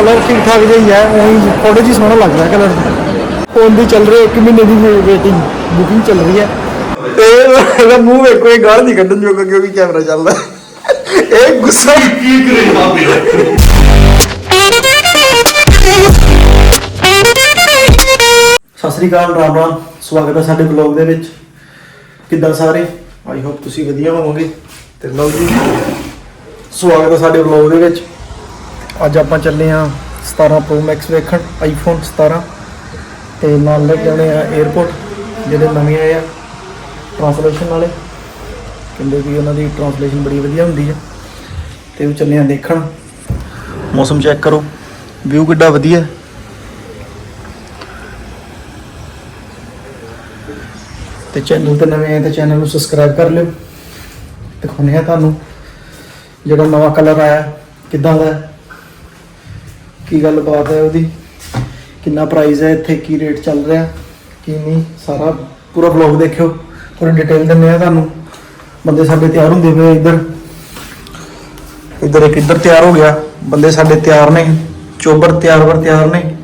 Colour ਠੀਕ ਠਾਕ ਜਿਹਾ ਹੀ ਹੈ ਉਹੀ ਫੋਟੋ 'ਚ ਹੀ ਸੋਹਣਾ ਲੱਗਦਾ ਕਲਰ। ਫੋਨ ਦੀ ਚੱਲ ਰਹੀ 1 ਮਹੀਨੇ ਦੀ ਵੇਟਿੰਗ ਬੁਕਿੰਗ ਚੱਲ ਰਹੀ ਹੈ। ਤੇ ਇਹਦਾ ਮੂੰਹ ਵੇਖੋ ਇਹ ਗਾਲ ਨਹੀਂ ਕੱਢਣ ਜੋਗਾ ਕਿਉਂਕਿ ਕੈਮਰਾ ਚੱਲਦਾ ਇਹ ਗੁੱਸਾ ਕੀ ਕਰੇ ਮਾਪੇ ਸਤਿ ਸ੍ਰੀ ਅਕਾਲ ਰਾਮ ਰਾਮ। ਸਵਾਗਤ ਹੈ ਸਾਡੇ ਬਲੌਗ ਦੇ ਵਿੱਚ। ਕਿੱਦਾਂ ਸਾਰੇ? ਆਈ ਹੋਪ ਤੁਸੀਂ ਵਧੀਆ ਹੋਵੋਗੇ। ਤੇ ਲਓ ਜੀ ਸਵਾਗਤ ਹੈ ਸਾਡੇ ਬਲੌਗ ਦੇ ਵਿੱਚ। ਅੱਜ ਆਪਾਂ ਚੱਲੇ ਆ 17 Pro Max ਵੇਖਣ ਆਈਫੋਨ 17 ਤੇ ਨਾਲ ਲੈ ਕੇ ਆਉਣੇ ਆ 에어ਪੋਰਟ ਜਿਹੜੇ ਨਵੇਂ ਆਏ ਆ ਟ੍ਰਾਂਸਲੇਸ਼ਨ ਵਾਲੇ। ਕਹਿੰਦੇ ਵੀ ਉਹਨਾਂ ਦੀ ਟ੍ਰਾਂਸਲੇਸ਼ਨ ਬੜੀ ਵਧੀਆ ਹੁੰਦੀ ਹੈ ਤੇ ਉਹ ਚੱਲੇ ਆ ਦੇਖਣ। ਮੌਸਮ ਚੈੱਕ ਕਰੋ। ਵਿਊ ਕਿੱਡਾ ਵਧੀਆ ਹੈ। ਤੇ ਚੈਨਲ ਤੇ ਨਵੇਂ ਆਏ ਤੇ ਚੈਨਲ ਨੂੰ ਸਬਸਕ੍ਰਾਈਬ ਕਰ ਲਿਓ। ਦਿਖਾਉਂਦੇ ਆ ਤੁਹਾਨੂੰ ਜਿਹੜਾ ਨਵਾਂ ਕਲਰ ਆਇਆ, ਕਿੱਦਾਂ ਦਾ ਹੈ। ਕੀ ਗੱਲ ਬਾਤ ਹੈ ਉਹਦੀ? ਕਿੰਨਾ ਪ੍ਰਾਈਸ ਹੈ ਇੱਥੇ? ਕੀ ਰੇਟ ਚੱਲ ਰਿਹਾ? ਕੀ ਨਹੀਂ? ਸਾਰਾ ਪੂਰਾ ਵਲੌਗ ਦੇਖਿਓ। ਪੂਰੀ ਡਿਟੇਲ ਦਿੰਦੇ ਆ ਤੁਹਾਨੂੰ। ਬੰਦੇ ਸਾਡੇ ਤਿਆਰ ਹੁੰਦੇ ਪਏ ਇੱਧਰ। ਇੱਧਰ ਇੱਕ ਇੱਧਰ ਤਿਆਰ ਹੋ ਗਿਆ। ਬੰਦੇ ਸਾਡੇ ਤਿਆਰ ਨੇ। ਚੋਬਰ ਤਿਆਰ ਵਰ ਤਿਆਰ ਨੇ।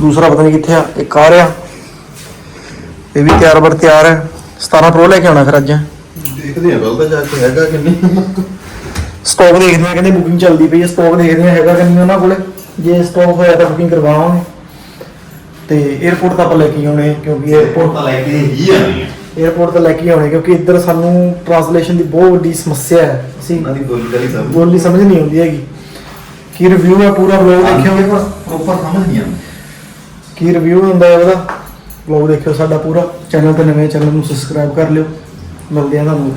ਦੂਸਰਾ ਪਤਾ ਨਹੀਂ ਕਿੱਥੇ ਆ, ਇੱਕ ਆ ਰਿਹਾ। ਇਹ ਵੀ ਤਿਆਰ ਬਰ ਤਿਆਰ ਹੈ। 17 ਪ੍ਰੋ ਲੈ ਕੇ ਆਉਣਾ ਫਿਰ ਅੱਜ। ਦੇਖਦੇ ਆ ਕੱਲ ਜਾ ਕੇ ਹੈਗਾ ਕਿ ਨਹੀਂ। ਸਟਾਕ ਦੇਖਦੇ ਆ ਕਹਿੰਦੇ ਬੁਕਿੰਗ ਚੱਲਦੀ ਪਈ ਹੈ ਸਟਾਕ ਦੇਖਦੇ ਆ ਹੈਗਾ ਕਿ ਨਹੀਂ ਉਹਨਾਂ ਕੋਲੇ? ਜੇ ਸਟਾਕ ਹੋਇਆ ਤਾਂ ਬੁਕਿੰਗ ਕਰਵਾਵਾਂਗੇ। ਤੇ 에어ਪੋਰਟ ਤਾਂ ਆਪਾਂ ਲੈ ਕੇ ਆਉਣੇ ਕਿਉਂਕਿ 에어ਪੋਰਟ ਤਾਂ ਲੈ ਕੇ ਹੀ ਆਉਣੀ ਹੈ। 에어ਪੋਰਟ ਤਾਂ ਲੈ ਕੇ ਆਉਣੇ ਕਿਉਂਕਿ ਇੱਧਰ ਸਾਨੂੰ ਟ੍ਰਾਂਸਲੇਸ਼ਨ ਦੀ ਬਹੁਤ ਵੱਡੀ ਸਮੱਸਿਆ ਹੈ। ਅਸੀਂ ਉਹਨਾਂ ਦੀ ਬੋਲੀ ਦਾ ਵੀ ਸਮਝ ਬੋਲੀ ਸਮਝ ਨਹੀਂ ਆਉਂਦੀ ਹੈਗੀ। ਕੀ ਰਿਵਿਊ ਹੈ ਪੂਰਾ ਬਲੌਗ ਦੇਖਿਓ ਪਰ ਪ੍ਰੋਪਰ ਸਮਝ ਨਹੀਂ ਆਉਂਦੀ। ਕੀ ਰਿਵਿਊ ਹੁੰਦਾ ਹੈ ਉਹਦਾ? ਬਲੌਗ ਦੇਖਿਓ ਸਾਡਾ ਪੂਰਾ। ਚੈਨਲ ਤੇ ਨਵੇਂ ਚੈਨਲ ਨੂੰ ਸਬਸਕ੍ਰਾਈਬ ਕਰ ਲਿਓ। ਮਿਲਦੇ ਆ ਤੁਹਾਨੂੰ।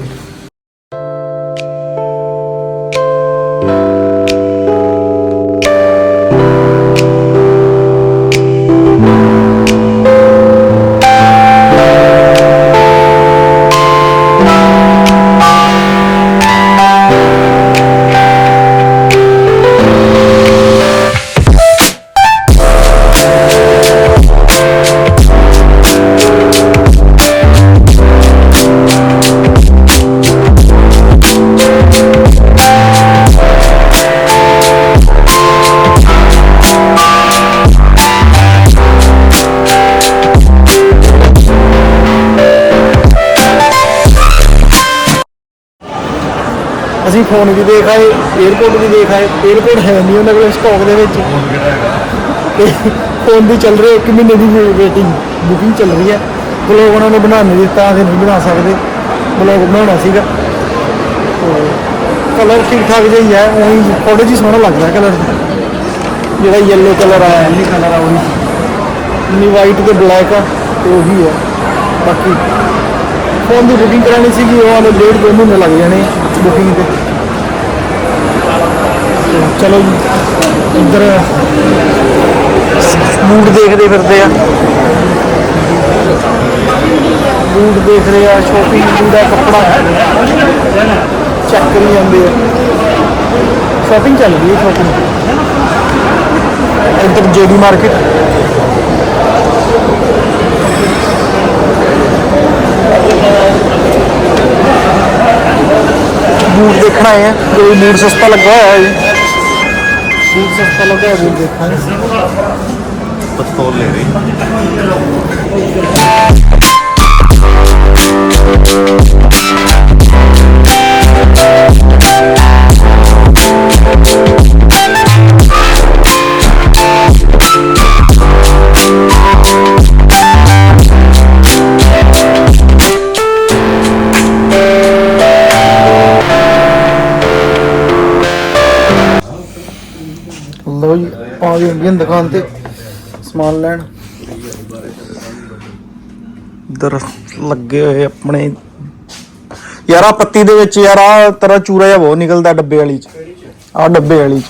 ਅਸੀਂ ਫੋਨ ਵੀ ਦੇਖ ਆਏ 에어ਪੋਰਟ ਵੀ ਦੇਖ ਆਏ। 에어ਪੋਰਟ ਹੈ ਨਹੀਂ ਉਹਨਾਂ ਕੋਲ ਸਟਾਕ ਦੇ ਵਿੱਚ। ਤੇ ਫੋਨ ਦੀ ਚੱਲ ਰਹੀ ਇੱਕ ਮਹੀਨੇ ਦੀ ਵੇਟਿੰਗ ਬੁਕਿੰਗ ਚੱਲ ਰਹੀ ਹੈ। ਬਲੌਗ ਉਹਨਾਂ ਨੇ ਬਣਾਉਣ ਨਹੀਂ ਦਿੱਤਾ, ਅਸੀਂ ਨਹੀਂ ਬਣਾ ਸਕਦੇ। ਬਲੌਗ ਬਣਾਉਣਾ ਸੀਗਾ। ਕਲਰ ਠੀਕ ਠਾਕ ਜਿਹਾ ਹੀ ਹੈ, ਉਹੀ ਥੋੜਾ ਜਿਹਾ ਸੋਹਣਾ ਲੱਗਦਾ ਕਲਰ ਜਿਹੜਾ yellow ਕਲਰ ਆਇਆ ਹੈ ਨਹੀਂ ਕਲਰ ਆ ਉਹੀ ਨਹੀਂ ਵਾਈਟ ਤੇ ਬਲੈਕ ਆ, ਤੇ ਉਹੀ ਹੈ। ਬਾਕੀ ਫੋਨ ਦੀ ਬੁਕਿੰਗ ਕਰਾਣੀ ਸੀਗੀ, ਉਹ ਆਲੇ ਡੇਢ ਦੋ ਮਹੀਨੇ ਲੱਗ ਜਾਣੇ ਬੁਕਿੰਗ ਤੇ। ਚਲੋ ਜੀ, ਇੱਧਰ ਬੂਟ ਦੇਖਦੇ ਫਿਰਦੇ ਆ। ਬੂਟ ਦੇਖ ਰਹੇ ਆ ਸ਼ੋਪਿੰਗ ਦਾ ਕੱਪੜਾ ਚੈੱਕ ਕਰੀ ਜਾਂਦੇ ਆ। ਸ਼ੋਪਿੰਗ ਚੱਲ ਰਹੀ ਹੈ ਸ਼ੋਪਿੰਗ ਇੱਧਰ ਜੇਡੀ ਮਾਰਕੀਟ। ਬੂਟ ਦੇਖਣਾ ਹੈ ਕੋਈ ਮੂਡ ਸਸਤਾ ਲੱਗਾ ਹੋਇਆ ਹੈ ਜੀ ਬੂਟ ਸਸਤਾ ਲੱਗਾ ਹੈ ਬੂਟ ਦੇਖਾਂਗੇ? ਪਸਤੌਲ ਲੈ ਰਹੀ ਲਓ ਜੀ ਇੰਡੀਅਨ ਦੁਕਾਨ ਤੇ, ਸਮਾਨ ਲੈਣ। ਇਧਰ ਲੱਗੇ ਹੋਏ ਆਪਣੇ। ਯਾਰ ਆ ਪੱਤੀ ਦੇ ਵਿੱਚ ਯਾਰ ਆ ਤੇਰਾ ਚੂਰਾ ਜਿਹਾ ਬਹੁਤ ਨਿਕਲਦਾ ਡੱਬੇ ਵਾਲੀ ਚ। ਆ ਡੱਬੇ ਵਾਲੀ ਚ।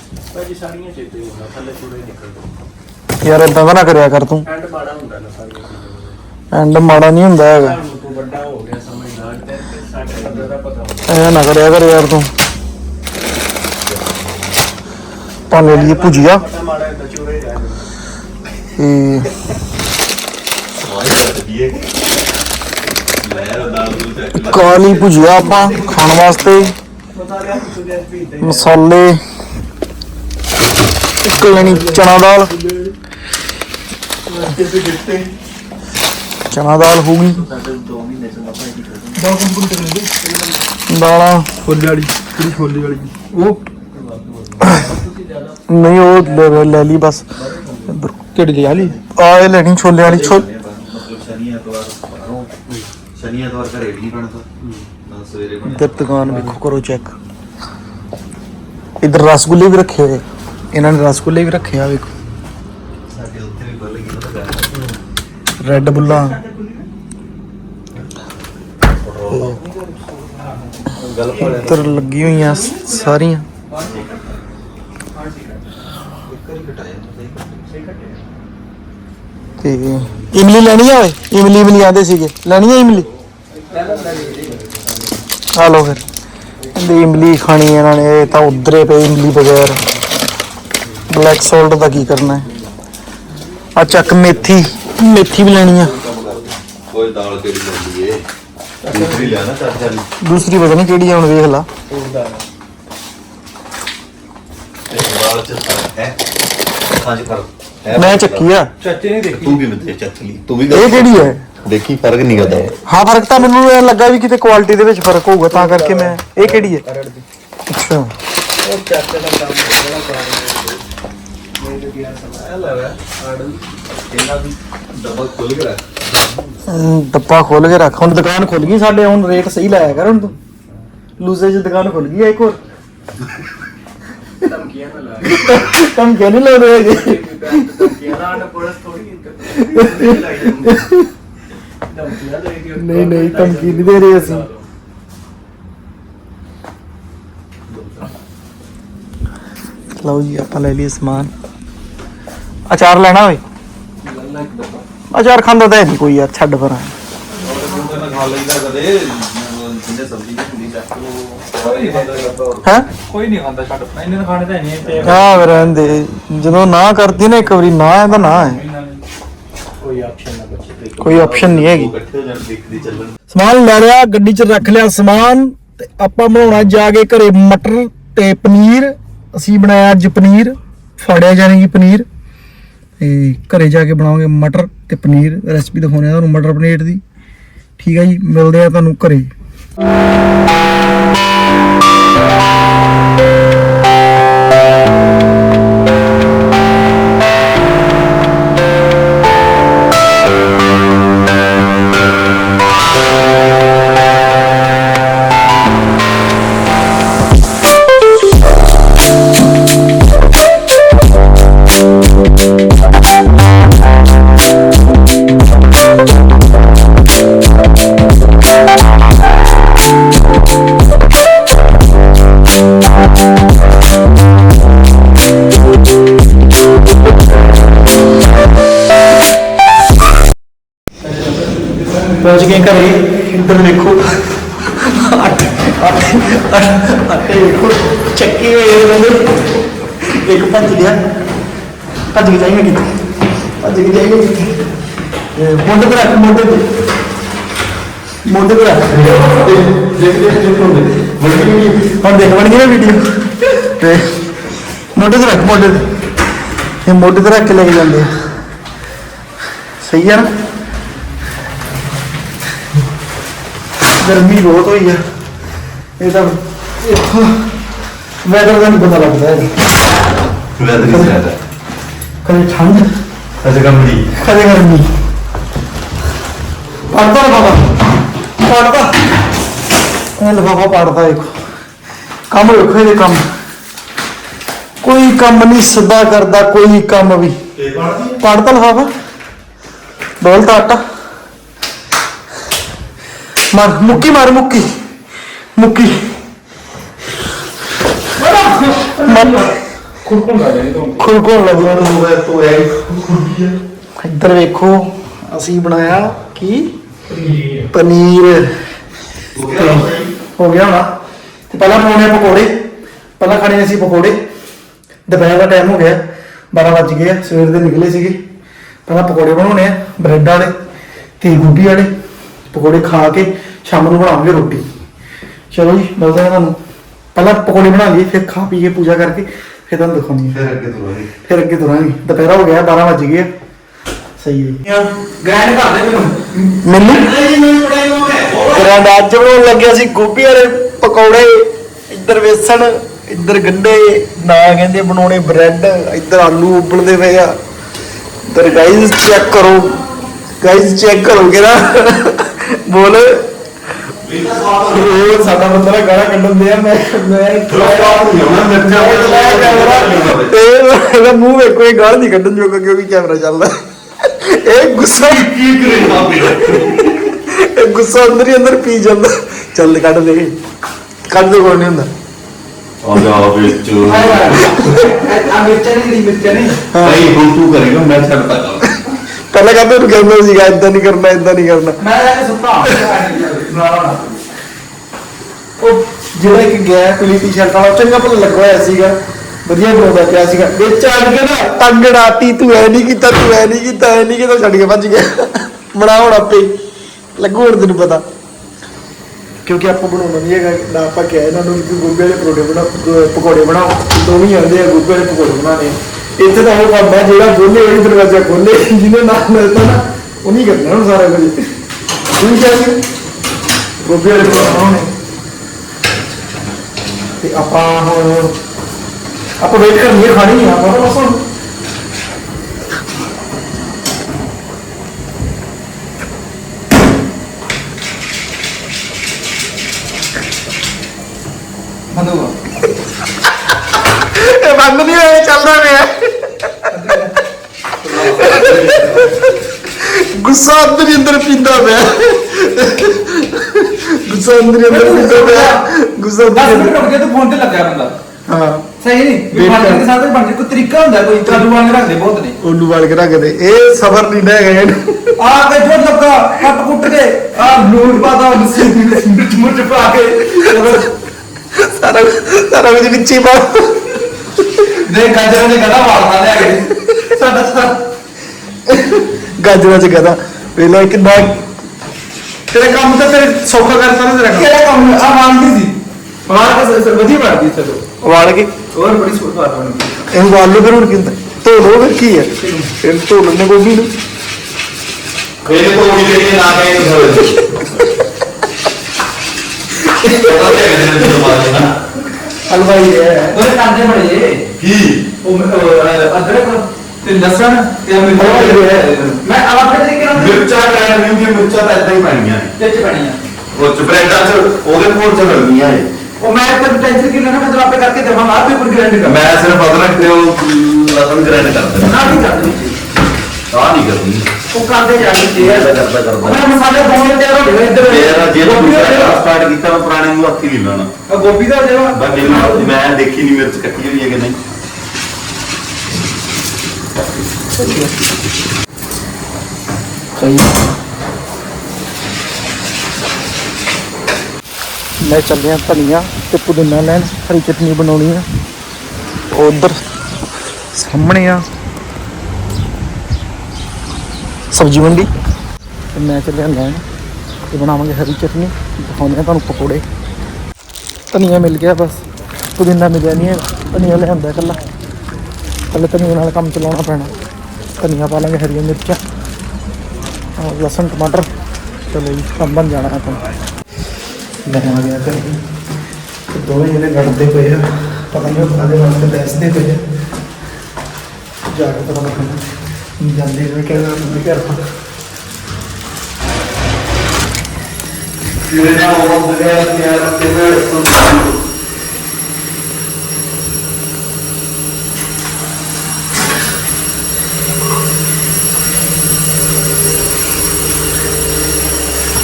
ਯਾਰ ਏਦਾਂ ਦਾ ਨਾ ਕਰਿਆ ਕਰ ਤੂੰ। ਐਂਡ ਮਾੜਾ ਹੁੰਦਾ ਨਾ ਐਂਡ ਮਾੜਾ ਨਹੀਂ ਹੁੰਦਾ ਹੈਗਾ। ਐ ਨਾ ਕਰਿਆ ਕਰ ਯਾਰ ਤੂੰ। ਪਾਣੇ ਲਈ ਭੁਜੀਆ ਇਹ ਕਾਲੀ ਭੁਜੀਆ ਆਪਾਂ ਖਾਣ ਵਾਸਤੇ। ਮਸਾਲੇ, ਇੱਕ ਲੈਣੀ ਚਨਾ ਦਾਲ। ਚਨਾ ਦਾਲ ਹੋ ਗਈ। ਦਾਲਾਂ। ਛੋਲੇ ਵਾਲੀ ਕਿਹੜੀ ਛੋਲੇ ਵਾਲੀ। ਉਹ। ਨਹੀਂ ਉਹ ਲੈ- ਲੈ ਲਈ ਬਸ। ਕਿਹੜੀ ਲਈ ਆਲੀ? ਆ ਇਹ ਲੈਣੀ ਛੋਲੇ ਵਾਲੀ ਐਤਵਾਰ ਘਰੇ ਵੀ ਨਹੀਂ ਬਣਦਾ ਨਾ ਸਵੇਰੇ ਬਣਦਾ ਇੱਧਰ ਦੁਕਾਨ ਵੇਖੋ ਕਰੋ ਚੈੱਕ ਇੱਧਰ ਰਸਗੁੱਲੇ ਵੀ ਰੱਖੇ ਹੋਏ। ਇਹਨਾਂ ਨੇ ਰਸਗੁੱਲੇ ਵੀ ਰੱਖੇ ਆ ਵੇਖੋ। ਸਾਡੇ ਵੀ ਰੈੱਡ ਬੁੱਲਾਂ। ਗੱਲ ਇੱਧਰ ਲੱਗੀ ਹੋਈਆਂ ਸ- ਸਾਰੀਆਂ। ਤੇ ਇਮਲੀ ਲੈਣੀ ਆ ਓਏ? ਇਮਲੀ ਇਮਲੀ ਆਂਦੇ ਸੀਗੇ। ਲੈਣੀ ਆ ਇਮਲੀ? ਆ ਲਓ ਫਿਰ। ਕਹਿੰਦੇ ਇਮਲੀ ਖਾਣੀ ਇਹਨਾਂ ਨੇ ਇਹ ਤਾਂ ਉਧਰੇ ਪਏ ਇਮਲੀ ਬਗੈਰ। ਬਲੈਕ ਸੋਲਟ ਦਾ ਕੀ ਕਰਨਾ ਹੈ? ਆ ਚੱਕ ਮੇਥੀ। ਮੇਥੀ ਵੀ ਲੈਣੀ ਆ। ਕੋਈ ਦਾਲ ਕਿਹੜੀ ਲੈਂਦੀ ਏ? ਦੂਸਰੀ ਲਿਆ ਨਾ ਚਾਚਾ ਦੂਸਰੀ ਪਤਾ ਨਹੀਂ ਕਿਹੜੀ ਆ ਹੁਣ ਵੇਖ ਲਾ। ਦਾਲ ਚ ਹੈ। ਖਾਂ ਚ ਫ਼ਰਕ ਹੈ ਮੈਂ ਚੱਕੀ ਆ ਚਾਚੇ ਨੇ ਦੇਖੀ। ਤੂੰ ਕਿਵੇਂ ਦੇ ਚੱਕ ਲਈ ਤੂੰ ਵੀ ਇਹ ਕਿਹੜੀ ਹੈ? ਦੇਖੀ ਫ਼ਰਕ ਨਹੀਂ ਕਰਦਾ ਹਾਂ ਫ਼ਰਕ ਤਾਂ ਮੈਨੂੰ ਇਹ ਲੱਗਾ ਵੀ ਕਿਤੇ ਕੁਆਲਿਟੀ ਦੇ ਵਿੱਚ ਫ਼ਰਕ ਹੋਊਗਾ ਤਾਂ ਕਰਕੇ ਮੈਂ ਇਹ ਕਿਹੜੀ ਹੈ? ਅੱਛਾ। ਉਹ ਚਾਚੇ ਦਾ ਕੰਮ ਜਿਹੜਾ ਕਰ ਮੈਂ ਤੇ ਗਿਆ ਸਮਾਂ। ਲੱਗਾ ਆੜੂ ਇਹਨਾਂ ਵੀ ਡੱਬਾ ਖੁੱਲ ਗਿਆ ਅਮ, ਡੱਬਾ ਖੋਲ ਕੇ ਰੱਖ। ਹੁਣ ਦੁਕਾਨ ਖੁੱਲ ਗਈ ਸਾਡੇ ਹੁਣ ਰੇਟ ਸਹੀ ਲਾਇਆ ਕਰ ਹੁਣ ਤੂੰ। ਲੂਜ਼ੇ ਚ ਦੁਕਾਨ ਖੁੱਲ ਗਈ ਹੈ ਇੱਕ ਹੋਰ। ਧਮਕੀਆਂ ਨਾ ਲਾ ਕੰਮ ਕਿਉਂ ਨਹੀਂ ਲੱਗ ਰਿਹਾ ਹੈਗੇ ਧਮਕੀਆਂ ਨਾ ਆਣ ਪੁਲਿਸ ਥੋੜੀ ਧਮਕੀਆਂ ਦੇ ਕੇ ਨਹੀਂ ਨਹੀਂ ਧਮਕੀ ਨਹੀਂ ਦੇ ਰਹੇ ਅਸੀਂ ਲਓ ਜੀ ਆਪਾਂ ਲੈ ਲਈ ਸਮਾਨ ਅਚਾਰ ਲੈਣਾ ਓਏ ਅਚਾਰ ਖਾਂਦਾ ਤਾਂ ਹੈ ਨਹੀਂ ਕੋਈ ਯਾਰ ਛੱਡ ਪਰਾਂ ਮੈਂ ਖਾ ਲੈਂਦਾ ਕਦੇ ਜਿੰਨੇ ਸਬਜ਼ੀ ਨਹੀਂ ਹੁੰਦੀ ਚੱਕ ਲੋ ਹੈ? ਕੋਈ ਨਹੀਂ ਖਾਂਦਾ ਛੱਡ ਇਹਨਾਂ ਨੇ ਖਾਣੇ ਤਾਂ ਨਹੀਂ ਤੇ ਆ ਫਿਰ ਰਹਿੰਦੇ ਜਦੋਂ ਨਾ ਕਰਦੀ ਨਾ ਇੱਕ ਵਾਰੀ ਨਾ ਹੈ। ਤਾਂ ਨਾ ਹੈ ਕੋਈ ਆਪਸ਼ਨ ਨਾ ਬਚੇ ਕੋਈ ਆਪਸ਼ਨ ਨਹੀਂ ਹੈਗੀ। ਇਕੱਠੇ ਹੋ ਜਾਣ ਦੇਖਦੀ ਚੱਲਣ। ਸਮਾਨ ਲੈ ਲਿਆ ਗੱਡੀ 'ਚ ਰੱਖ ਲਿਆ ਸਮਾਨ ਤੇ ਆਪਾਂ ਬਣਾਉਣਾ ਜਾ ਕੇ ਘਰੇ ਮਟਰ ਤੇ ਪਨੀਰ। ਅਸੀਂ ਬਣਾਇਆ ਅੱਜ ਪਨੀਰ ਫਾੜਿਆ ਜਾਣੀ ਕਿ ਪਨੀਰ। ਤੇ ਘਰੇ ਜਾ ਕੇ ਬਣਾਵਾਂਗੇ ਮਟਰ ਤੇ ਪਨੀਰ। ਰੈਸਪੀ ਦਿਖਾਉਣੇ ਆ ਤੁਹਾਨੂੰ ਮਟਰ ਪਨੀਰ ਦੀ। ਠੀਕ ਹੈ ਜੀ ਮਿਲਦੇ ਆ ਤੁਹਾਨੂੰ ਘਰੇ। ਗਏ ਘਰੇ ਇੱਧਰ ਵੇਖੋ। ਆਟੇ ਆਟੇ ਆਟੇ ਵੇਖੋ। ਚੱਕੇ ਹੋਏ ਇਹਨਾਂ ਇੱਕ ਭੱਜ ਗਿਆ। ਭੱਜ ਕੇ ਜਾਏਗਾ ਕਿੱਥੇ? ਭੱਜ ਕੇ ਜਾਏਗਾ ਕਿੱਥੇ? ਮੋਢੇ ਤੇ ਰੱਖ, ਮੋਢੇ ਤੇ। ਮੋਢੇ ਤੇ ਰੱਖ। ਦੇਖ ਦੇਖ ਦੇਖ ਹੁਣ ਦੇਖ, ਬਣ ਗਈ ਨਾ ਵੀਡੀਓ ਤੇ ਮੋਢੇ ਤੇ ਰੱਖ, ਮੋਢੇ ਤੇ। ਇਹ ਮੋਢੇ ਤੇ ਰੱਖ ਕੇ ਲੈ ਕੇ ਜਾਂਦੇ ਆ। ਸਹੀ ਆ ਨਾ? ਗਰਮੀ ਬਹੁਤ ਹੋਈ ਆ। ਇਹ ਤਾਂ ਇੱਥੋਂ ਵੈਦਰ ਦਾ ਨਹੀਂ ਪਤਾ ਲੱਗਦਾ ਹੈ ਵੈਦਰ ਨਹੀਂ ਰਹਿਦਾ ਕਦੇ ਠੰਡ ਕੰਮ ਨਹੀਂ ਕਦੇ ਗਰਮੀ। ਪੜਦਾ ਬਾਬਾ ਪੜਦਾ ਇਹ ਲਫਾਫਾ ਪੜਦਾ ਇੱਕ। ਕੰਮ ਵੇਖੋ ਇਹਦੇ ਕੰਮ। ਕੋਈ ਕੰਮ ਨਹੀਂ ਸਿੱਧਾ ਕਰਦਾ ਕੋਈ ਕੰਮ ਵੀ। ਪੜਦੀ ਲਫਾਫਾ। ਡੋਲਤਾ ਆਟਾ। ਮਾਰ, ਮੁੱਕੀ ਮਾਰ, ਮੁੱਕੀ। ਮੁੱਕੀ। ਖੁਰਕਣ ਦਾ ਨਹੀਂ ਤੋਂ ਖੁਰਕੋਣ ਲੱਗ ਗਿਆ ਤੋ ਐ ਇੱਧਰ ਵੇਖੋ, ਅਸੀਂ ਬਣਾਇਆ ਕੀ? ਪਨੀਰ। ਤੇ ਹੋ ਗਿਆ ਹੋਣਾ। ਤੇ ਪਹਿਲਾਂ ਬਣਾਉਣੇ ਆ ਪਕੌੜੇ। ਪਹਿਲਾਂ ਖਾਣੇ ਅਸੀਂ ਪਕੌੜੇ। ਦੁਪਹਿਰ ਦਾ ਟਾਈਮ ਹੋ ਗਿਆ। 12 ਵੱਜ ਗਏ ਸਵੇਰ ਦੇ ਨਿਕਲੇ ਸੀਗੇ। ਪਹਿਲਾਂ ਪਕੌੜੇ ਬਣਾਉਣੇ ਆ, ਬ੍ਰੈਡ ਵਾਲੇ, ਤੇ ਗੋਭੀ ਵਾਲੇ। ਪਕੌੜੇ ਖਾ ਕੇ ਸ਼ਾਮ ਨੂੰ ਬਣਾਵਾਂਗੇ ਰੋਟੀ। ਚਲੋ ਜੀ ਮਿਲਦੇ ਆ ਤੁਹਾਨੂੰ। ਪਹਿਲਾਂ ਪਕੌੜੇ ਬਣਾ ਲਈਏ ਫਿਰ ਖਾ ਪੀ ਕੇ ਪੂਜਾ ਕਰਕੇ ਫਿਰ ਤੁਹਾਨੂੰ ਦਿਖਾਉਣੀ ਹੈ। ਫਿਰ ਅੱਗੇ ਤੁਰਾਂਗੇ ਫਿਰ ਅੱਗੇ ਤੁਰਾਂਗੇ ਦੁਪਹਿਰਾ ਹੋ ਗਿਆ 12 ਵੱਜ ਗਏ। ਸਹੀ ਹੈ ਗ੍ਰੈਂਡ ਕਰ ਦੇ ਮੈਨੂੰ। ਮੈਨੂੰ? ਹੋ ਗ੍ਰੈਂਡ ਅੱਜ ਬਣਾਉਣ ਲੱਗਿਆ ਸੀ ਗੋਭੀ ਵਾਲੇ ਪਕੌੜੇ। ਇੱਧਰ ਵੇਸਣ ਇੱਧਰ ਗੰਡੇ ਨਾ ਕਹਿੰਦੇ ਬਣਾਉਣੇ ਬ੍ਰੈਡ ਇੱਧਰ ਆਲੂ ਉਬਲਦੇ ਪਏ ਆ। ਇੱਧਰ ਗਾਈਜ਼ ਚੈੱਕ ਕਰੋ। ਗਾਈਜ਼ ਚੈੱਕ ਕਰੋਗੇ ਨਾ। ਬੋਲ। ਉਹ ਸਾਡਾ ਬੰਦਾ ਨਾ ਗਾਣਾ ਕੱਢਣ ਦਿਆ ਮੈਂ ਮੈਂ ਤੇ ਇਹਦਾ ਮੂੰਹ ਵੇਖੋ ਇਹ ਗਾਲ ਨਹੀਂ ਕੱਢਣ ਜੋਗਾ ਕਿਉਂਕਿ ਕੈਮਰਾ ਚੱਲਦਾ। ਇਹ ਗੁੱਸਾ ਕੀ ਕਰੇਗਾ ਵੀਰੇ ਇਹ ਗੁੱਸਾ ਅੰਦਰ ਹੀ ਅੰਦਰ ਪੀ ਜਾਂਦਾ। ਚੱਲ ਕੱਢ ਦੇ। ਕੱਢ ਦੇ ਕੋਈ ਨਹੀਂ ਹੁੰਦਾ। ਆ ਜਾ ਵਿੱਚ ਆ। ਮਿਰਚਾਂ ਨਹੀਂ ਮਿਰਚਾਂ ਨਹੀਂ। ਭਾਈ ਹੁਣ ਤੂੰ ਕਰੇਗਾ ਮੈਂ ਛੱਡਦਾ ਪਹਿਲਾਂ ਕਹਿੰਦੇ ਤੂੰ ਕਹਿੰਦਾ ਸੀਗਾ ਇਦਾਂ ਨਹੀਂ ਕਰਨਾ ਇਦਾਂ ਨਹੀਂ ਕਰਨਾ। ਮੈਂ ਤਾਂ ਸੁੱਤਾ ਉਹ ਜਿਹੜਾ ਇੱਕ ਗਿਆ ਪੀਲੀ ਟੀ-ਸ਼ਰਟ ਵਾਲਾ ਚੰਗਾ ਭਲਾ ਲੱਗਾ ਹੋਇਆ ਸੀਗਾ। ਵਧੀਆ ਬਣਾਉਂਦਾ ਪਿਆ ਸੀਗਾ। ਵਿੱਚ ਆਣ ਕੇ ਨਾ ਤੰਗੜਾਤੀ ਤੂੰ ਐ ਨਹੀਂ ਕੀਤਾ ਤੂੰ ਐ ਨਹੀਂ ਕੀਤਾ ਐ ਨਹੀਂ ਕੀਤਾ ਛੱਡ ਕੇ ਭੱਜ ਗਿਆ। ਬਣਾ ਹੁਣ ਆਪੇ। ਲੱਗੂ ਹੁਣ ਤੈਨੂੰ ਪਤਾ। ਕਿਉਂਕਿ ਆਪਾਂ ਬਣਾਉਣਾ ਨਹੀਂ ਹੈਗਾ। ਨਾ ਆਪਾਂ ਕਿਹਾ ਇਹਨਾਂ ਨੂੰ ਕਿ ਗੋਭੀ ਵਾਲੇ ਪਰੌਂਠੇ ਬਣਾ ਪਕੌੜੇ ਬਣਾਓ। ਦੋਵੇਂ ਆਉਂਦੇ ਆ ਗੋਭੀ ਵਾਲੇ ਪਕੌੜੇ ਬਣਾਉਣੇ ਆ। ਇੱਥੇ ਤਾਂ ਉਹ ਕੰਮ ਹੈ ਜਿਹੜਾ ਖੋਲੇ ਉਹੀ ਦਰਵਾਜ਼ਾ ਖੋਲੇ ਜਿਹਨੇ ਨਾ ਮਿਲਦਾ ਨਾ ਉਹ ਨਹੀਂ ਕਰਨਾ ਹੁਣ ਸਾਰਾ ਕੁਝ। ਹੈ ਚਾਹੀਏ ਗੋਭੀ ਵਾਲੇ ਪਕੌੜੇ ਬਣਾਉਣੇ। ਤੇ ਆਪਾਂ ਹੁਣ, ਆਪਾਂ ਵੇਟ ਕਰਨੀ ਹੈ ਖਾਣੀ ਆ ਆਪਾਂ ਬਸ ਹੁਣ ਮੰਦੂਗਾ ਇਹ ਬੰਦ ਨਹੀਂ ਹੋਇਆ ਚੱਲਦਾ ਪਿਆ ਗੁੱਸਾ ਅੰਦਰ ਹੀ ਅੰਦਰ ਪੀਂਦਾ ਪਿਆ। ਗੁੱਸਾ ਅੰਦਰ ਹੀ ਅੰਦਰ ਪੀਂਦਾ ਪਿਆ। ਗੁੱਸਾ ਅੰਦਰ 10 ਹੀ ਮਿੰਟ ਅੰਦਰ- ਰੁਕ ਗਿਆ ਤੂੰ ਫੋਨ ਤੇ ਲੱਗਿਆ ਬੰਦਾ। ਹਾਂ। ਸਹੀ ਨਹੀਂ Wait ਵੀ ਕਰ। ਦੇ ਬਣ ਕੋਈ ਤਰੀਕਾ ਹੁੰਦਾ ਕੋਈ ਚਾਲੂ ਵਾਂਗ ਰੱਖਦੇ ਬਹੁਤ ਨੇ। ਉਹਨੂੰ ਵਾਲ ਕੇ ਰੱਖਦੇ। ਇਹ ਸਬਰ ਨਹੀਂ ਹੈਗਾ ਇਹਨੂੰ ਆ ਕੇ ਫੋਨ ਲੱਗਾ ਕੱਟ ਕੁੱਟ ਕੇ। ਆ ਨੂਨ ਪਾਦਾ ਮਿਰਚ ਮੁਰਚ ਪਾ ਕੇ। ਸਾਰਾ ਸਾਰਾ ਕੁਝ ਵਿੱਚ ਹੀ ਪਾ। ਦੇ ਗਾਜਰਾਂ ਦੇ ਗਦਾ ਵਾਲਦਾ ਲਿਆ ਕੇ। ਸਾਡਾ ਸਾਰਾ ਗਾਜਰਾਂ ਚ ਕਹਦਾ ਵੇਲਾ ਕਿੰਨਾ ਤੇਰੇ ਕੰਮ ਤਾਂ ਤੇਰੇ ਸੌਖਾ ਕਰਤਾ ਨਾ ਤੇਰਾ ਕੰਮ। ਕਿਹੜਾ ਕੰਮ? ਆ ਮਾਨਦੀ ਸੀ? ਮਾਰ ਕੇ ਸ- ਵਧੀਆ ਬਣਦੀ ਚਲੋ ਵਾਲ ਕੇ? ਹੋਰ ਬੜੀ ਸੋਚ ਬਾਤ ਬਣਦੀ ਇਹ ਵਾਲ ਲੋ ਫਿਰ ਹੁਣ ਕਿੰਦਾ ਧੋ ਲੋ ਫਿਰ ਕੀ ਹੈ? ਫਿਰ ਧੋ ਲੈਣੇ ਗੋਭੀ ਨੂੰ। ਇਹਨੇ ਤੋਂ ਵੀ ਜਿਹੜੀ ਨਾ ਤੇ ਕਹਿੰਦੇ ਨੇ ਨਾ ਹਲਵਾਈ ਹੈ। ਉਹਨੇ ਕਾਂਦੇ ਬੜੇ ਕੀ? ਉਹ ਮ- ਉਹ, ਅ, ਅਦਰਕ। ਤੇ ਲਸਣ ਤੇ ਮਿਰਚ। ਮੈਂ ਆਪ ਆਪਣੇ ਤਰੀਕੇ ਨਾਲ ਮਿਰਚਾਂ ਕਹਿਣ ਨਹੀਂ ਕਿ ਮਿਰਚਾਂ ਤਾਂ ਇਦਾਂ ਹੀ ਪਾਣੀਆਂ ਨੇ। ਤੇ ਚ ਬਣੀਆਂ ਉਹ ਚ ਬ੍ਰੈਡਾਂ ਚ ਉਹਦੇ ਕੋਲ ਚ ਲੱਗਦੀਆਂ ਏ ਉਹ ਮੈਂ ਤਾਂ ਟੈਂਸ਼ਨ ਕਿ ਲੈਣਾ ਮੈਂ ਤਾਂ ਆਪੇ ਕਰਕੇ ਦੇਵਾਂਗਾ ਆਪੇ ਉੱਪਰ ਗ੍ਰੈਂਡ ਕਰ ਮੈਂ ਸਿਰਫ ਅਦਰਕ ਤੇ ਉਹ ਲਸਣ ਗ੍ਰਾਈਂਡ ਕਰ ਦੇਣਾ ਨਾ ਨਹੀਂ ਕਰਦੇ ਵਿੱਚ ਤਾਂ ਨਹੀਂ ਕਰਨੀ ਉਹ ਕਰਦੇ ਜਾਂਦੇ ਸੀ ਕਰਦਾ ਕਰਦਾ ਕਰਦਾ। ਮੈਂ ਮਸਾਲੇ ਪਾਉਣੇ ਤੇ ਰੋੜੇ ਇੱਧਰ। ਮੇਰਾ ਜੇ ਤੂੰ ਸਟਾਰਟ ਕੀਤਾ ਮੈਂ ਪੁਰਾਣੇ ਨੂੰ ਹੱਥੀ ਨਹੀਂ ਲਾਣਾ। ਆ ਗੋਭੀ ਦਾ ਜਿਹੜਾ ਮੈਂ- ਮੈਂ ਦੇਖੀ ਨਹੀਂ ਮਿਰਚ ਕੱਟੀ ਹੋਈ ਹੈ ਕਿ ਨਹੀਂ। ਸਹੀ। ਮੈਂ ਚੱਲਿਆ ਧਨੀਆ ਤੇ ਪੁਦੀਨਾ ਲੈਣ, ਹਰੀ ਚਟਨੀ ਬਣਾਉਣੀ ਆ। ਉਧਰ ਸਾਹਮਣੇ ਆ। ਸਬਜ਼ੀ ਮੰਡੀ। ਤੇ ਮੈਂ ਚੱਲਿਆ ਲੈਣ ਤੇ ਬਣਾਵਾਂਗੇ ਹਰੀ ਚਟਨੀ, ਦਿਖਾਉਂਦੇ ਆ ਤੁਹਾਨੂੰ ਪਕੌੜੇ। ਧਨੀਆ ਮਿਲ ਗਿਆ ਬਸ, ਪੁਦੀਨਾ ਮਿਲਿਆ ਨਹੀਂ ਹੈ ਧਨੀਆ ਲਿਆਂਦਾ ਇਕੱਲਾ। ਪਹਿਲੇ ਧਨੀਆ ਨਾਲ ਕੰਮ ਚਲਾਉਣਾ ਪੈਣਾ। ਧਨੀਆ ਪਾ ਲਾਂਗੇ, ਹਰੀਆਂ ਮਿਰਚਾਂ ਔਰ ਲਸਣ, ਟਮਾਟਰ। ਚਲੋ ਜੀ, ਕੰਮ ਬਣ ਜਾਣਾ ਆਪਣਾ ਮੈਂ ਆ ਗਿਆ ਘਰੇ। ਤੇ ਦੋਵੇਂ ਜਿਹੜੇ ਲੜਦੇ ਪਏ ਆ। ਪਤਾ ਨਹੀਂ ਉਹ ਕਾਹਦੇ ਵਾਸਤੇ ਬੈਸਦੇ ਪਏ ਆ। ਜਾ ਕੇ ਪਤਾ ਲੱਗਣਾ ਜਾਂਦੇ ਨੇ ਕਹਿੰਦਾ ਮੈਂ ਘਰ ਪਾ ਮੇਰੇ ਨਾਲ ਉਹ ਬਗੈਰ ਪਿਆਰ ਤੇ ਮੇਰੇ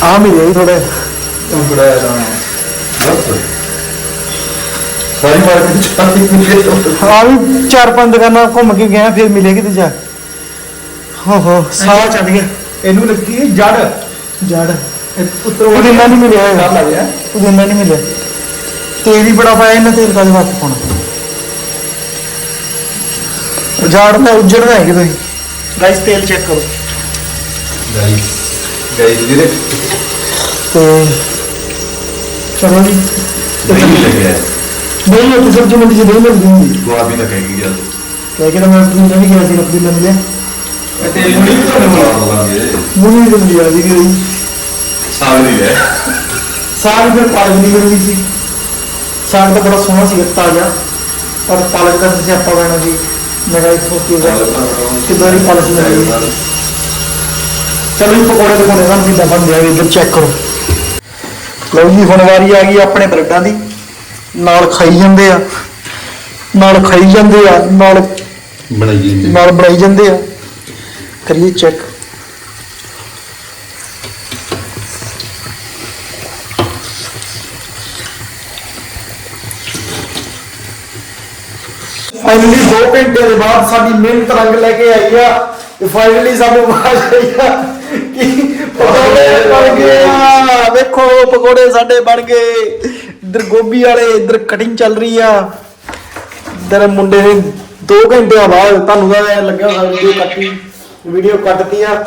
ਆ ਮਿਲਿਆ ਹੀ ਥੋੜਾ ਬੜਾ ਬਸ। ਸਾਰੀ ਮਾਰਕੀਟ ਚਾਹਤੀ ਮਿਲੇ ਤੋਂ। ਆ ਵੀ ਚਾਰ ਪੰਜ ਦੁਕਾਨਾਂ ਘੁੰਮ ਕੇ ਗਿਆ ਫਿਰ ਮਿਲੇ ਕਿਤੇ ਜਾ ਹੋ ਹੋ ਸਾਰਾ ਚੱਲ ਗਿਆ। ਇਹਨੂੰ ਲੱਗੀ ਜੜ। ਜੜ। ਉੱਤਰ ਪੁਦੀਨਾ ਨਹੀਂ ਮਿਲਿਆ ਹੈਗਾ। ਲੱਗ ਗਿਆ ਪੁਦੀਨਾ ਨਹੀਂ ਮਿਲਿਆ। ਤੇਲ ਵੀ ਬੜਾ ਪਾਇਆ ਇਹਨਾਂ ਤੇਲ ਕਾਹਦੇ ਵਾਸਤੇ ਪਾਉਣਾ? ਜਾੜ ਤਾਂ ਉੱਜੜਦਾ ਹੈ ਕਿਤੇ ਗਾਇਸ ਤੇਲ ਚੈੱਕ ਕਰੋ। ਗਾਈਸ ਗਾਈਸ ਵੀਰੇ ਤੇ ਚਲੋ ਜੀ। ਨਹੀਂ ਲੱਗਿਆ ਨਹੀਂ ਉੱਥੇ ਸਬਜ਼ੀ ਮੰਡੀ 'ਚ ਨਹੀਂ ਮਿਲਦੀ ਹੁੰਦੀ। ਗੁਆਬੀ ਤਾਂ ਕਹਿ ਗਿਆ ਕਹਿ ਕੇ ਤਾਂ ਮੈਂ ਆਪਣੀ ਨਹੀਂ ਗਿਆ ਸੀ ਆਪਣੀ ਲੈ ਲਿਆ ਤੇ ਮੁੜੀ ਵੀ ਤੁਹਾਨੂੰ ਮਾਰ ਲਾਂਗੇ ਮੂੰਹ ਨਹੀਂ ਦਿੰਦੀ ਆ ਜੀ ਗਈ ਸਾਗ ਨਹੀਂ ਲੈ। ਸਾਗ ਫਿਰ ਪਾਲਕ ਦੀ ਬਣੀ ਸੀ। ਸਾਗ ਤਾਂ ਬੜਾ ਸੋਹਣਾ ਸੀ ਤਾਜ਼ਾ। ਪਰ ਪਾਲਕ ਦਾ ਤੁਸੀਂ ਆਪਾਂ ਲੈਣਾ ਸੀ ਮੈਂ ਕਿਹਾ ਇੱਥੋਂ ਕੀ ਹੋਇਆ ਕਿੱਦਾਂ ਦੀ ਪਾਲਕ ਮਿਲਦੀ ਹੈ? ਚਲੋ ਜੀ ਪਕੌੜੇ ਦੇ ਕੋਨੇ ਨਾਲ ਕਿੱਦਾਂ ਬਣਦੇ ਆ ਇੱਧਰ ਚੈੱਕ ਕਰੋ। ਲਓ ਜੀ ਹੁਣ ਵਾਰੀ ਆ ਗਈ ਆਪਣੇ ਬ੍ਰੈਡਾਂ ਦੀ। ਨਾਲ ਖਾਈ ਜਾਂਦੇ ਆ। ਨਾਲ ਖਾਈ ਜਾਂਦੇ ਆ ਨਾਲ ਬਣਾਈ ਜੀ ਨਾਲ ਬਣਾਈ ਜਾਂਦੇ ਆ। ਕਰੀਏ ਚੈੱਕ ਫਾਈਨਲੀ 2 ਘੰਟੇ ਦੇ ਬਾਅਦ ਸਾਡੀ ਮਿਹਨਤ ਰੰਗ ਲੈ ਕੇ ਆਈ ਆ। ਤੇ ਫਾਈਨਲੀ ਸਾਨੂੰ ਆਵਾਜ਼ ਆਈ ਆ। ਪਕੌੜੇ ਬਣ ਗਏ। ਆ ਵੇਖੋ ਪਕੌੜੇ ਸਾਡੇ ਬਣ ਗਏ। ਇੱਧਰ ਗੋਭੀ ਵਾਲੇ ਇੱਧਰ ਕਟਿੰਗ ਚੱਲ ਰਹੀ ਆ। ਤੇਰੇ ਮੁੰਡੇ ਨੇ 2 ਘੰਟਿਆਂ ਬਾਅਦ ਤੁਹਾਨੂੰ ਤਾਂ ਐਂ ਲੱਗਿਆ ਹੋਣਾ ਵੀਡੀਓ ਕੱਟੀ ਵੀਡੀਓ ਕੱਟਤੀ ਆ।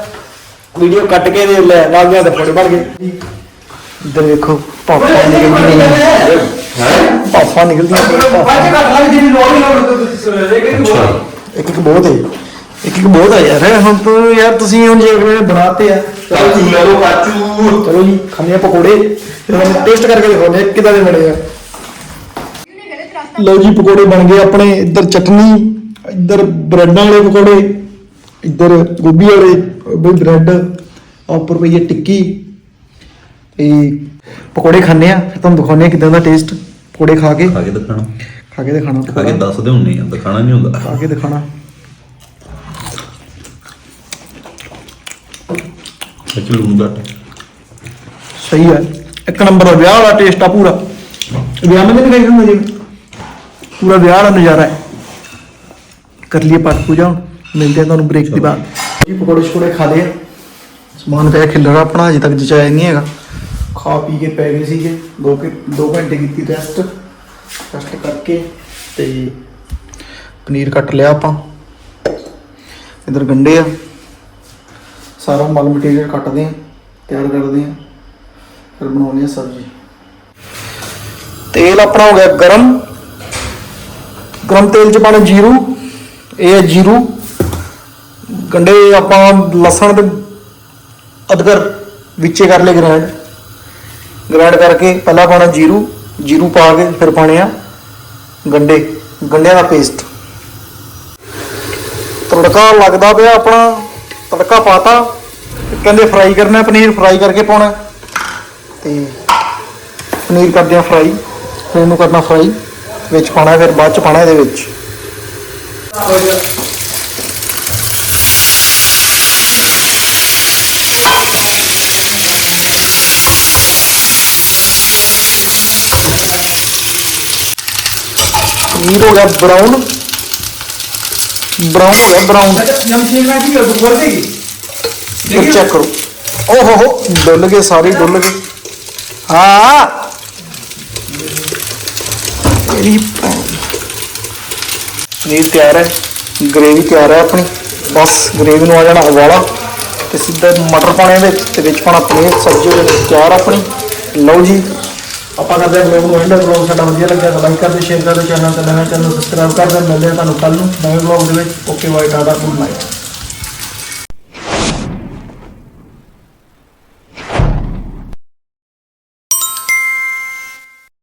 ਵੀਡੀਓ ਕੱਟ ਕੇ ਦੇ ਲੈ ਨਾਲ ਗਿਆ ਤੇ ਫੋਟੋ ਬਣ ਗਏ। ਇੱਧਰ ਵੇਖੋ ਪਾਪਾ ਨਿਕਲਦੀਆਂ ਪਾਪਾ ਨਿਕਲਦੀਆਂ ਇੱਕ ਇੱਕ ਬਹੁਤ ਹੈ ਇੱਕ ਇੱਕ ਬਹੁਤ ਹੈ ਯਾਰ। ਹੁਣ ਤੂੰ ਯਾਰ ਤੁਸੀਂ ਹੁਣ ਜੇ ਅਗਲੇ ਨੇ ਬਣਾਤੇ ਆ ਕਾਚੂ ਲੈ ਲੋ ਕਾਚੂ ਚਲੋ ਜੀ ਖਾਣੇ ਆ ਪਕੌੜੇ। ਟੇਸਟ ਕਰਕੇ ਦਿਖਾਉਂਦੇ ਆ ਕਿਦਾਂ ਦੇ ਬਣੇ ਆ। ਲਓ ਜੀ ਪਕੌੜੇ ਬਣ ਗਏ ਆਪਣੇ। ਇੱਧਰ ਚਟਨੀ ਇੱਧਰ ਬ੍ਰੈਡਾਂ ਵਾਲੇ ਪਕੌੜੇ ਇੱਧਰ ਗੋਭੀ ਵਾਲੇ ਬਈ ਬ੍ਰੈਡ ਉੱਪਰ ਪਈ ਹੈ ਟਿੱਕੀ। ਤੇ ਪਕੌੜੇ ਖਾਣੇ ਆ। ਫਿਰ ਤੁਹਾਨੂੰ ਦਿਖਾਉਂਦੇ ਆ ਕਿਦਾਂ ਦਾ ਟੇਸਟ ਪਕੌੜੇ ਖਾ ਕੇ। ਖਾ ਕੇ ਦਿਖਾਣਾ ਖਾ ਕੇ ਦਿਖਾਣਾ ਖਾ ਕੇ ਦੱਸਦੇ ਹੁੰਨੇ ਆ ਦਿਖਾਣਾ ਨਹੀਂ ਹੁੰਦਾ। ਖਾ ਕੇ ਦਿਖਾਣਾ ਵਿੱਚ ਲੂਣ ਘੱਟ ਸਹੀ ਹੈ। ਇੱਕ ਨੰਬਰ ਦਾ ਵਿਆਹ ਵਾਲਾ ਟੇਸਟ ਆ ਪੂਰਾ। ਵਿਆਹ ਮੈਂ ਨਹੀਂ ਖਾਈ ਹੁੰਦਾ ਜੀ। ਪੂਰਾ ਵਿਆਹ ਵਾਲਾ ਨਜ਼ਾਰਾ ਹੈ। ਕਰ ਲਈਏ ਪਾਠ ਪੂਜਾ ਹੁਣ। ਮਿਲਦੇ ਆ ਤੁਹਾਨੂੰ ਬ੍ਰੇਕ ਦੀ ਬਾਅਦ। ਜੀ ਪਕੌੜੇ ਛੋੜੇ ਖਾ ਲਏ ਸਮਾਨ ਪਿਆ ਖਿਲਰਾ ਆਪਣਾ ਅਜੇ ਤੱਕ ਜਚਾਇਆ ਨਹੀਂ ਹੈਗਾ। ਖਾ ਪੀ ਕੇ ਪੈ ਗਏ ਸੀਗੇ। 2 2 ਘੰਟੇ ਕੀਤੀ ਰੈਸਟ ਰੈਸਟ ਕਰਕੇ ਤੇ ਪਨੀਰ ਕੱਟ ਲਿਆ ਆਪਾਂ। ਇਧਰ ਗੰਡੇ ਆ। ਸਾਰਾ ਮਲ ਮਟੀਰੀਅਲ ਕੱਟਦੇ ਆ ਤਿਆਰ ਕਰਦੇ ਆ ਫਿਰ ਬਣਾਉਂਦੇ ਆ ਸਬਜ਼ੀ। ਤੇਲ ਆਪਣਾ ਹੋ ਗਿਆ ਗਰਮ। ਗਰਮ ਤੇਲ ਚ ਪਾਣਾ ਜੀਰੂ। ਇਹ ਹੈ ਜੀਰੂ। ਗੰਡੇ ਆਪਾਂ ਲਸਣ ਤੇ ਅਦਰਕ ਵਿੱਚੇ ਕਰ ਲਏ ਗ੍ਰਾਈਂਡ ਗ੍ਰਾਈਂਡ ਕਰਕੇ ਪਹਿਲਾਂ ਪਾਣਾ ਜੀਰੂ। ਜੀਰੂ ਪਾ ਕੇ ਫਿਰ ਪਾਣੇ ਆ ਗੰਡੇ। ਗੰਡਿਆਂ ਦਾ ਪੇਸਟ ਤੜਕਾ ਲੱਗਦਾ ਪਿਆ ਆਪਣਾ। ਤੜਕਾ ਪਾਤਾ, ਕਹਿੰਦੇ ਫਰਾਈ ਕਰਨਾ, ਪਨੀਰ ਫਰਾਈ ਕਰਕੇ ਪਾਉਣਾ। ਤੇ ਪਨੀਰ ਕਰਦੇ ਆ ਫਰਾਈ ਫਿਰ ਨੂੰ ਕਰਨਾ ਫਰਾਈ ਵਿੱਚ ਪਾਉਣਾ, ਫਿਰ ਬਾਅਦ ਚ ਪਾਉਣਾ ਇਹਦੇ ਵਿੱਚ। ਪਨੀਰ ਹੋ ਗਿਆ ਬਰਾਊਨ ਬਰਾਊਨ ਗਿਆ ਬਰਾਊਨ ਚੈੱਕ ਕਰੋ। ਓ ਹੋ ਹੋ ਡੁੱਲ ਗਏ ਸਾਰੇ ਡੁੱਲ ਗਏ। ਹਾਂ। ਤੇਰੀ ਭੈਣ। ਪਨੀਰ ਤਿਆਰ ਹੈ ਗ੍ਰੇਵੀ ਤਿਆਰ ਹੈ ਆਪਣੀ। ਬਸ ਗ੍ਰੇਵੀ ਨੂੰ ਆ ਜਾਣਾ ਉਬਾਲਾ ਤੇ ਸਿੱਧਾ ਮਟਰ ਪਾਣੇ ਵਿੱਚ ਤੇ ਵਿੱਚ ਪਾਣਾ ਪਨੀਰ ਸਬਜ਼ੀ ਉਹਦੇ ਵਿੱਚ ਤਿਆਰ ਆਪਣੀ। ਲਓ ਜੀ ਆਪਾਂ ਕਰਦੇ ਹਾਂ ਵਲੌਗ ਨੂੰ ਐਂਡ ਵਲੌਗ ਸਾਡਾ ਵਧੀਆ ਲੱਗਿਆ ਤਾਂ ਲਾਈਕ ਕਰਦੇ ਸ਼ੇਅਰ ਕਰਦੇ ਚੈਨਲ ਤੇ ਨਵੇਂ ਚੈਨਲ ਸਬਸਕ੍ਰਾਈਬ ਕਰਦੇ, ਮਿਲਦੇ ਹਾਂ ਤੁਹਾਨੂੰ ਕੱਲ ਨੂੰ ਨਵੇਂ ਵਲੌਗ ਦੇ ਵਿੱਚ। Okay bye tata good night